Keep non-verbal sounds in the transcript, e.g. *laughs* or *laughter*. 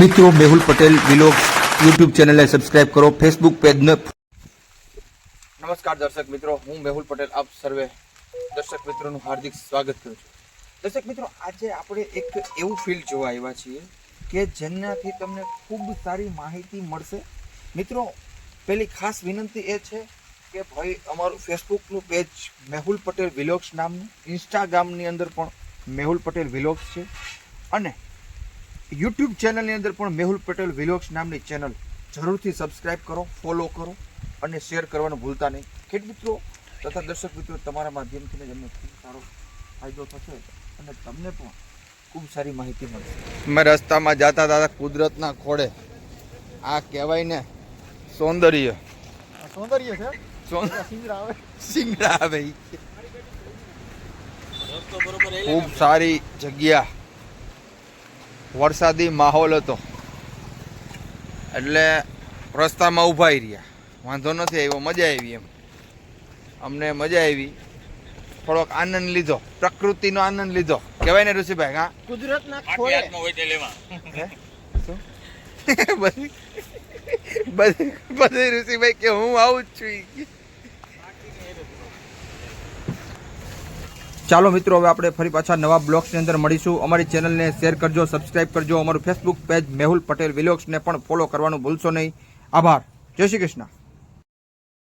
મિત્રો, Mehul Patel vlog YouTube ચેનલને subscribe કરો ફેસબુક પેજને નમસ્કાર દર્શક મિત્રો, હું મેહુલ પટેલ, આપ સર્વે દર્શક મિત્રોનું હાર્દિક સ્વાગત કરું છું. દર્શક મિત્રો, આજે આપણે એક એવું ફિલ્ડ જોવા આવ્યા છીએ કે જેનાથી તમને ખૂબ સારી માહિતી મળશે. મિત્રો, પેલી ખાસ વિનંતી એ છે કે ભાઈ, અમારું ફેસબુકનું પેજ મેહુલ પટેલ વિલોગ્સ નામનું ઇન્સ્ટાગ્રામની અંદર પણ મેહુલ પટેલ વિલોગ્સ છે. અને યુટ્યુબ ચેનલની અંદર પણ મેહુલ પટેલ વિલોક્સ નામની ચેનલ જરૂરથી સબસ્ક્રાઇબ કરો ફોલો કરો અને શેર કરવાનું ભૂલતા નહીં. ખેડ મિત્રો તથા દર્શક મિત્રો તમારા માધ્યમથી તમને ખૂબ સારો ફાયદો થશે અને તમને પણ ખૂબ સારી માહિતી મળશે. મેં રસ્તામાં જતા હતા કુદરતના ખોળે આ કહેવાય ને સૌંદર્ય સૌંદર્ય છે? સિંગડા આવે. સિંગડા આવે. ખૂબ સારી જગ્યા. વરસાદી માહોલ હતો. એટલે રસ્તામાં ઊભા રહ્યા. વાંધો નથી આવ્યો મજા આવી એમ. અમને મજા આવી. થોડોક આનંદ લીધો. પ્રકૃતિનો આનંદ લીધો. કહેવાય ને ઋષિભાઈ હા? કુદરતના *laughs* બધી બધી ઋષિભાઈ કે હું આવું જ છું. ચાલો મિત્રો, હવે આપણે ફરી પાછા નવા બ્લોગ્સની અંદર મળીશું. અમારી ચેનલને શેર કરજો, સબસ્ક્રાઇબ કરજો. અમારું ફેસબુક પેજ મેહુલ પટેલ વિલોગ્સને પણ ફોલો કરવાનું ભૂલશો નહીં. આભાર. જય શ્રી કૃષ્ણ.